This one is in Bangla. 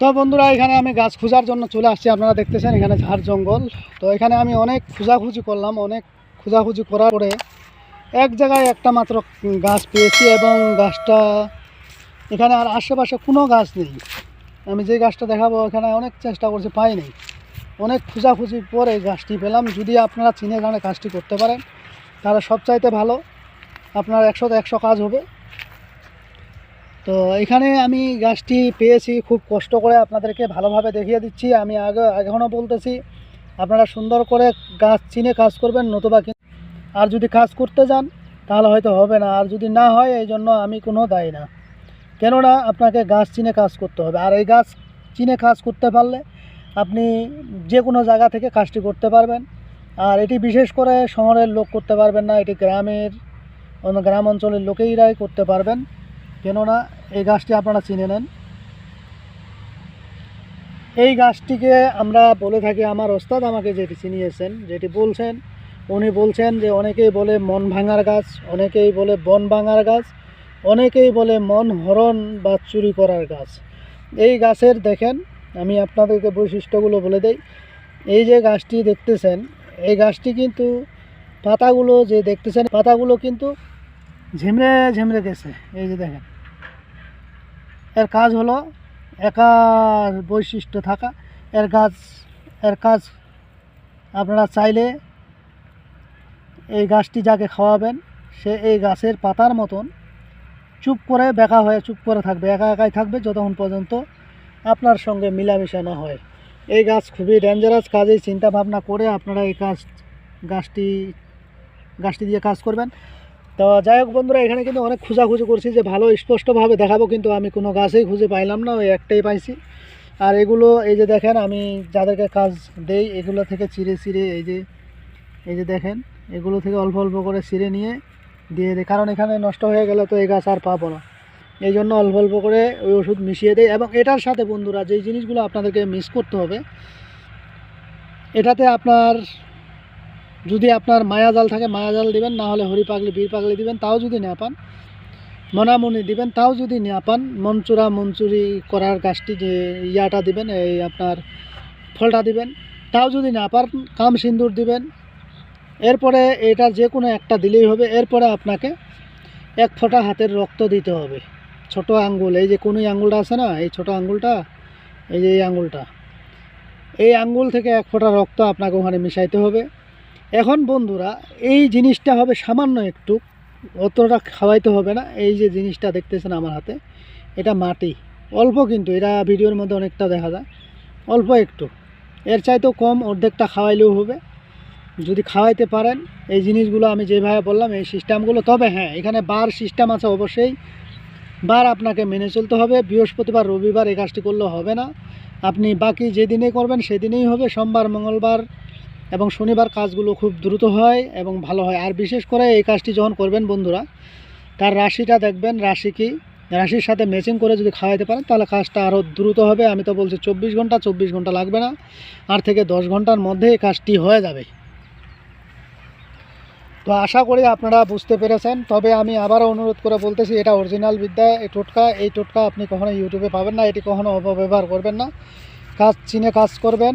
তো বন্ধুরা, এখানে আমি গাছ খোঁজার জন্য চলে আসছি। আপনারা দেখতেছেন এখানে ঝাড় জঙ্গল। তো এখানে আমি অনেক খোঁজাখুঁজি করলাম, অনেক খোঁজাখুঁজি করার পরে এক জায়গায় একটা মাত্র গাছ পেয়েছি এবং গাছটা এখানে আর আশেপাশে কোনো গাছ নেই। আমি যে গাছটা দেখাবো, এখানে অনেক চেষ্টা করছি, পাইনি। অনেক খোঁজাখুঁজি পরে গাছটি পেলাম। যদি আপনারা চিনে জানে কাজটি করতে পারেন, তাহলে সবচাইতে ভালো। আপনার একশো একশো কাজ হবে। তো এখানে আমি গাছটি পেয়েছি, খুব কষ্ট করে আপনাদেরকে ভালোভাবে দেখিয়ে দিচ্ছি। আমি আগে, এখনও বলতেছি, আপনারা সুন্দর করে গাছ চিনে কাজ করবেন, নতুবা আর যদি কাজ করতে যান, তাহলে হয়তো হবে না। আর যদি না হয়, এই জন্য আমি কোনো দায়ী না। কেননা, আপনাকে গাছ চিনে কাজ করতে হবে। আর এই গাছ চিনে কাজ করতে পারলে আপনি যে কোনো জায়গা থেকে কাজটি করতে পারবেন। আর এটি বিশেষ করে শহরের লোক করতে পারবেন না, এটি গ্রামের, অন্য গ্রাম অঞ্চলের লোকেইরাই করতে পারবেন। কেননা এই গাছটি আপনারা চিনে নেন। এই গাছটিকে আমরা বলে থাকি আমার ওস্তাদ আমাকে যেটি চিনিয়েছেন, যেটি বলছেন, উনি বলছেন যে অনেকেই বলে মন ভাঙার গাছ, অনেকেই বলে বন ভাঙার গাছ, অনেকেই বলে মন হরণ বা চুরি করার গাছ। এই গাছের দেখেন, আমি আপনাদেরকে বৈশিষ্ট্যগুলো বলে দেই। এই যে গাছটি দেখতেছেন, এই গাছটি কিন্তু পাতাগুলো যে দেখতেছেন, পাতাগুলো কিন্তু ঝিমড়ে ঝিমড়ে গেছে। এই যে দেখেন এর কাজ হলো একার বৈশিষ্ট্য থাকা। এর কাজ এর কাজ আপনারা চাইলে এই গাছটি যাকে খাওয়াবেন, সে এই গাছের পাতার মতন চুপ করে বেকা হয়ে চুপ করে থাকবে, একা একাই থাকবে যতক্ষণ পর্যন্ত আপনার সঙ্গে মিলামিশা না হয়। এই গাছ খুবই ডেঞ্জারাস কাজেই চিন্তা ভাবনা করে আপনারা এই কাজ, গাছটি গাছটি দিয়ে কাজ করবেন। তো যাই হোক বন্ধুরা, এখানে কিন্তু অনেক খোঁজাখুঁজি করছি যে ভালো স্পষ্টভাবে দেখাবো, কিন্তু আমি কোনো গাছেই খুঁজে পাইলাম না, ওই একটাই পাইছি। আর এগুলো, এই যে দেখেন, আমি যাদেরকে কাজ দেই, এগুলো থেকে চিড়ে চিড়ে এই যে এই যে দেখেন, এগুলো থেকে অল্প অল্প করে ছিঁড়ে নিয়ে দিয়ে দিই। কারণ এখানে নষ্ট হয়ে গেলে তো এই গাছ আর পাবো না। এই জন্য অল্প অল্প করে ওই ওষুধ মিশিয়ে দেয় এবং এটার সাথে বন্ধুরা, যেই জিনিসগুলো আপনাদেরকে মিস করতে হবে, এটাতে আপনার যদি আপনার মায়া জাল থাকে, মায়া জাল দিবেন, না হলে হরি পাগলি, বীর পাগলি দিবেন, তাও যদি না পান, মনামনি দিবেন, তাও যদি না পান, মনচুরা মনচুরি করার গাছটি যে ইয়াটা দিবেন, এই আপনার ফলটা দিবেন, তাও যদি না পান, কাম সিন্দুর দিবেন, এরপরে এটা যে কোনো একটা দিলেই হবে, এরপরে আপনাকে এক ফোঁটা হাতের রক্ত দিতে হবে। ছোট আঙ্গুল, এই যে কোন আঙ্গুলটা আছে না, এই ছোট আঙ্গুলটা, এই যে এই আঙ্গুলটা, এই আঙ্গুল থেকে এক ফোঁটা রক্ত আপনাকে ওখানে মিশাইতে হবে। এখন বন্ধুরা, এই জিনিসটা হবে সামান্য একটু, অতটা খাওয়াইতে হবে না। এই যে জিনিসটা দেখতেছেন আমার হাতে, এটা মাটি। অল্প কিন্তু, এটা ভিডিওর মধ্যে অনেকটা দেখা যায়। অল্প একটু। এর চাইতেও কম, অর্ধেকটা খাওয়াইলেও হবে। যদি খাওয়াইতে পারেন, এই জিনিসগুলো আমি যেভাবে বললাম, এই সিস্টেমগুলো, তবে হ্যাঁ এখানে বার সিস্টেম আছে অবশ্যই। বার আপনাকে মেনে চলতে হবে। বৃহস্পতিবার, রবিবার এই কাজটি করলে হবে না। আপনি বাকি যেদিনে করবেন, সেদিনেই হবে। সোমবার, মঙ্গলবার এবং শনিবার কাজগুলো খুব দ্রুত হয় এবং ভালো হয়। আর বিশেষ করে এই কাজটি যখন করবেন বন্ধুরা, তার রাশিটা দেখবেন, রাশি কি? রাশির সাথে ম্যাচিং করে যদি খাওয়াইতে পারেন, তাহলে কাজটা আরও দ্রুত হবে। আমি তো বলছি চব্বিশ ঘণ্টা চব্বিশ ঘণ্টা লাগবে না। আট থেকে দশ ঘণ্টার মধ্যে এই কাজটি হয়ে যাবে। তো আশা করি আপনারা বুঝতে পেরেছেন। তবে আমি আবারও অনুরোধ করে বলতেছি, এটা অরিজিনাল বিদ্যা, এই টোটকা এই টোটকা আপনি কখনো ইউটিউবে পাবেন না। এটি কখনো অপব্যবহার করবেন না। কাজ চিনে কাজ করবেন।